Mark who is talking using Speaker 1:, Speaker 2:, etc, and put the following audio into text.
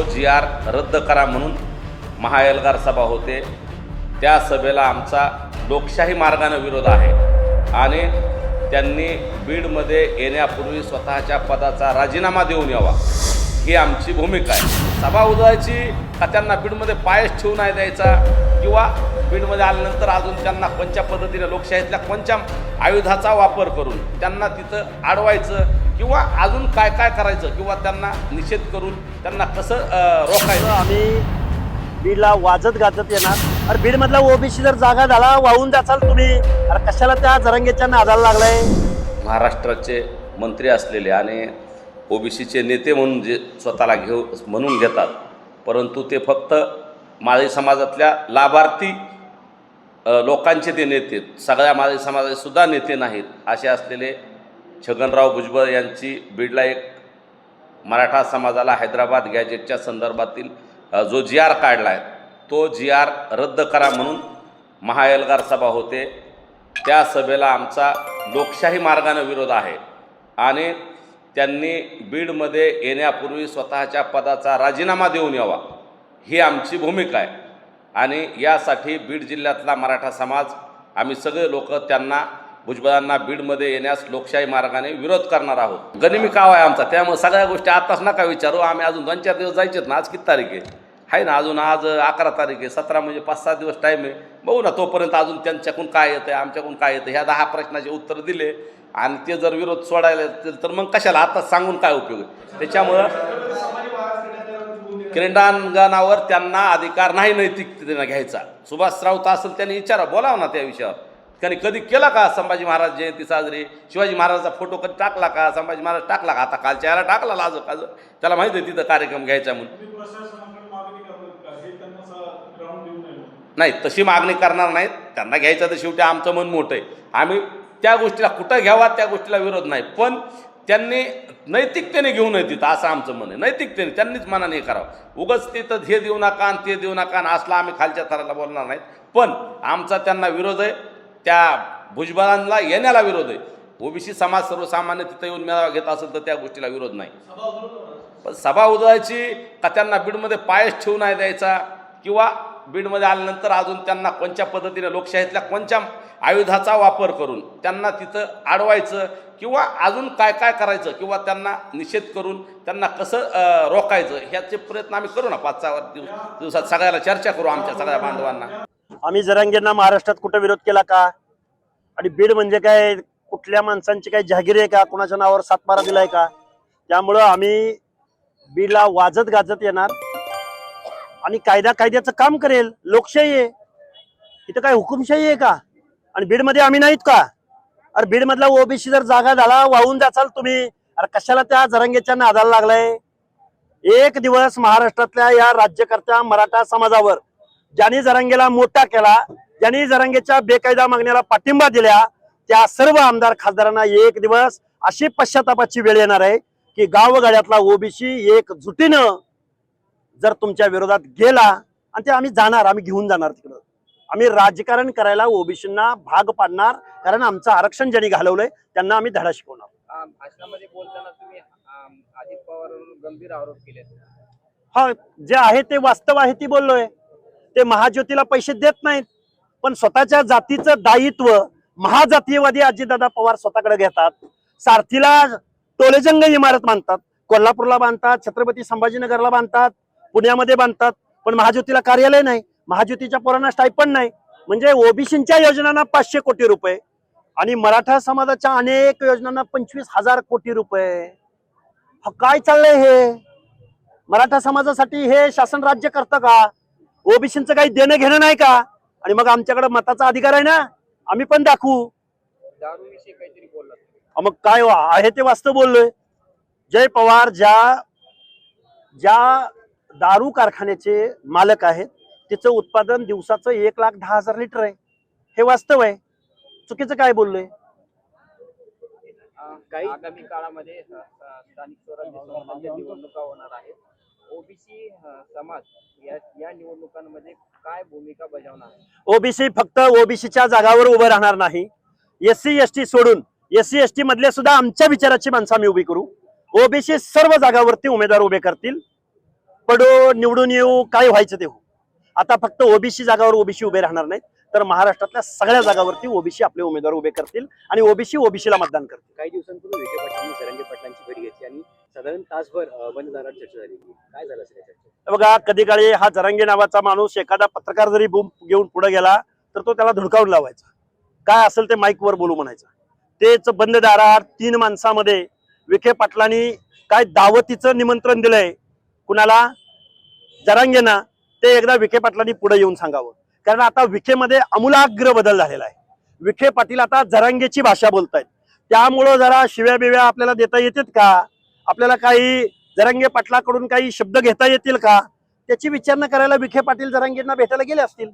Speaker 1: तो जी आर रद्द करा म्हणून महाएल्गार सभा होते. त्या सभेला आमचा लोकशाही मार्गाने विरोध आहे. आणि त्यांनी बीडमध्ये येण्यापूर्वी स्वतःच्या पदाचा राजीनामा देऊन यावा. ही आमची भूमिका आहे. सभा उदळायची का त्यांना बीडमध्ये पायच ठेवू नाही द्यायचा? किंवा बीडमध्ये आल्यानंतर अजून त्यांना कोणत्या पद्धतीने लोकशाहीतल्या कोणत्या आयुधाचा वापर करून त्यांना तिथं अडवायचं? किंवा अजून काय काय करायचं किंवा त्यांना निषेध करून त्यांना कसं रोखायचं?
Speaker 2: आम्ही बीडला वाजत गाजत येणार. अरे बीड मधला ओबीसी जर जागा झाला वाहून जाचाल तुम्ही. अरे कशाला त्या जरंगेच्या नादाला लागलाय?
Speaker 1: महाराष्ट्राचे मंत्री असलेले आणि ओबीसीचे नेते म्हणून जे स्वतःला घेऊ म्हणून घेतात. परंतु ते फक्त माळी समाजातल्या लाभार्थी लोकांचे ते नेते आहेत. सगळ्या माळी समाजाचे सुद्धा नेते नाहीत. असे असलेले छगनराव भुजबळ यांची बीडला एक मराठा समाजाला हैदराबाद गॅजेटच्या संदर्भातील जो जी आर काढला आहे तो जी आर रद्द करा म्हणून महाएल्गार सभा होते. त्या सभेला आमचा लोकशाही मार्गानं विरोध आहे. आणि त्यांनी बीडमध्ये येण्यापूर्वी स्वतःच्या पदाचा राजीनामा देऊन यावा ही आमची भूमिका आहे. आणि यासाठी बीड जिल्ह्यातला मराठा समाज आम्ही सगळे लोक त्यांना भुजबळांना बीडमध्ये येण्यास लोकशाही मार्गाने विरोध करणार आहोत. गनिमी काव आहे आमचा. त्यामुळे सगळ्या गोष्टी आताच नका विचारू. आम्ही अजून दोन चार दिवस जायचेत ना. आज किती तारीख आहे? आहे ना अजून आज अकरा तारीख आहे. सतरा म्हणजे पाच सात दिवस टाईम आहे. बघू ना तोपर्यंत अजून त्यांच्याकडून काय येतं आमच्याकडून काय येतं ह्या दहा प्रश्नाचे उत्तर दिले आणि ते जर विरोध सोडायला तर मग कशाला? आताच सांगून काय उपयोग आहे? त्याच्यामुळं क्रीडांगणावर त्यांना अधिकार नाही नैतिकतेनं घ्यायचा. सुभाष राऊत असेल त्यांनी विचारा बोलावं ना त्या विषयावर. त्यांनी कधी केला का संभाजी महाराज जयंती साजरी? शिवाजी महाराजाचा फोटो कधी टाकला का? संभाजी महाराज टाकला का? आता कालच्या याला टाकला लाज काज त्याला माहिती आहे तिथं कार्यक्रम घ्यायचा म्हणून.
Speaker 3: का?
Speaker 1: नाही तशी मागणी करणार नाहीत. त्यांना घ्यायचं तर शेवटी आमचं मन मोठं आहे. आम्ही त्या गोष्टीला कुठं घ्यावा त्या गोष्टीला विरोध नाही. पण त्यांनी नैतिकतेने घेऊ नये तिथं असं आमचं मन आहे. नैतिकतेने त्यांनीच मनाने हे करावं. उगच तिथं हे देऊ नका आणि ते देऊ नका असला आम्ही खालच्या थराला बोलणार नाहीत. पण आमचा त्यांना विरोध आहे. त्या भुजबळांना येण्याला विरोध आहे. ओबीसी समाज सर्वसामान्य तिथं येऊन मेळावा घेत असेल तर त्या गोष्टीला विरोध नाही. पण सभा उजवायची का त्यांना बीडमध्ये पायच ठेवू नाही द्यायचा? किंवा बीडमध्ये आल्यानंतर अजून त्यांना कोणत्या पद्धतीने लोकशाहीतल्या कोणत्या आयुधाचा वापर करून त्यांना तिथं अडवायचं किंवा अजून काय काय करायचं? किंवा त्यांना निषेध करून त्यांना कसं रोखायचं? ह्याचे प्रयत्न आम्ही करू ना? पाच सहा दिवस दिवसात सगळ्याला चर्चा करू आमच्या सगळ्या बांधवांना.
Speaker 2: आम्ही जरांगेंना महाराष्ट्रात कुठं विरोध केला का? आणि बीड म्हणजे काय? कुठल्या माणसांची काही जहागिरी आहे का? कुणाच्या नावावर सातबारा दिलाय का? त्यामुळं आम्ही बीडला वाजत गाजत येणार. आणि कायदा कायद्याचं काम करेल. लोकशाही आहे. इथं काय हुकुमशाही आहे का? आणि बीडमध्ये आम्ही नाहीत का? अरे बीडमधला ओबीसी जर जागा झाला वाहून जाचाल तुम्ही. अरे कशाला त्या जरंगेच्या नादाला लागलाय? एक दिवस महाराष्ट्रातल्या या राज्यकर्त्या मराठा समाजावर ज्यांनी जरांगेला मोठा केला ज्यांनी जरांगेच्या बेकायदा मागण्याला पाठिंबा दिल्या त्या सर्व आमदार खासदारांना एक दिवस अशी पश्चातापाची वेळ येणार आहे की गावगाड्यातला ओबीसी एक जुटीनं जर तुमच्या विरोधात गेला आणि ते आम्ही जाणार आम्ही घेऊन जाणार तिकडं. आम्ही राजकारण करायला ओबीसींना भाग पाडणार कारण आमचं आरक्षण ज्यांनी घालवलंय त्यांना आम्ही धडा शिकवणार.
Speaker 4: बोलताना तुम्ही अजित पवारांवर गंभीर आरोप केले
Speaker 2: हा जे आहे ते वास्तव आहे ती बोललोय. ते महाज्योतीला पैसे देत नाहीत. पण स्वतःच्या जातीचं दायित्व महाजातीयवादी अजितदादा पवार स्वतःकडे घेतात. सारथीला टोलेजंग इमारत बांधतात. कोल्हापूरला बांधतात छत्रपती संभाजीनगरला बांधतात पुण्यामध्ये बांधतात. पण महाज्योतीला कार्यालय नाही. महाज्योतीच्या पोरांना स्टायपण नाही. म्हणजे ओबीसीच्या योजनांना पाचशे कोटी रुपये आणि मराठा समाजाच्या अनेक योजनांना पंचवीस हजार कोटी रुपये. काय चाललंय हे? मराठा समाजासाठी हे शासन राज्य करतं का? ओबीसीचं काही देणं घेणं नाही का? आणि मग आमच्याकडे मताचा अधिकार आहे ना? आम्ही पण दाखवू.
Speaker 4: काहीतरी
Speaker 2: मग काय आहे ते वास्तव बोललोय. जय पवार ज्या ज्या दारू कारखान्याचे मालक आहेत तिचं उत्पादन दिवसाचं एक लाख दहा हजार लिटर आहे. हे वास्तव आहे. चुकीचं काय बोललोय?
Speaker 4: काही आगामी काळामध्ये स्थानिक स्वराज्य संस्थांच्या निवडणुका होणार आहेत. ओबीसी समाज या या निवडणुकांमध्ये काय भूमिका बजावणार?
Speaker 2: ओबीसी फक्त ओबीसीच्या जागावर उभं राहणार नाही. एस सी एस टी सोडून एस सी एस टी मधले सुद्धा आमच्या विचाराची माणसं आम्ही उभी करू. ओबीसी सर्व जागावरती उमेदवार उभे करतील. पडो निवडून येऊ काय व्हायचं ते हो. आता फक्त ओबीसी जागावर ओबीसी उभे राहणार नाहीत तर महाराष्ट्रातल्या सगळ्या जागावरती ओबीसी आपले उमेदवार उभे करतील आणि ओबीसी ओबीसीला मतदान करतील.
Speaker 5: काही दिवसांपूर्वी विखे पाटलांनी सरंगे पाटलांची भेट घेतली आणि साधारण तासभर बंद दारात चर्चा झाली काय झालं असेल चर्चा
Speaker 2: बघा कधी काळी हा जरांगे नावाचा माणूस एखादा पत्रकार जरी बूम घेऊन पुढे गेला तर तो त्याला धुडकावून लावायचा. काय असेल ते माईक वर बोलू म्हणायचं. तेच बंद दारात तीन माणसामध्ये विखे पाटलांनी काय दावतीचं निमंत्रण दिलंय कुणाला? जरांगेना. ते एकदा विखे पाटलांनी पुढे येऊन सांगावं. कारण आता विखेमध्ये आमूलाग्र बदल झालेला आहे. विखे पाटील आता जरांगेची भाषा बोलतायत. त्यामुळं जरा शिव्या बिव्या आपल्याला देता येतात का? आपल्याला काही जरांगे पाटलाकडून काही शब्द घेता येतील का? त्याची विचारणा करायला विखे पाटील जरांगेंना भेटायला गेले असतील.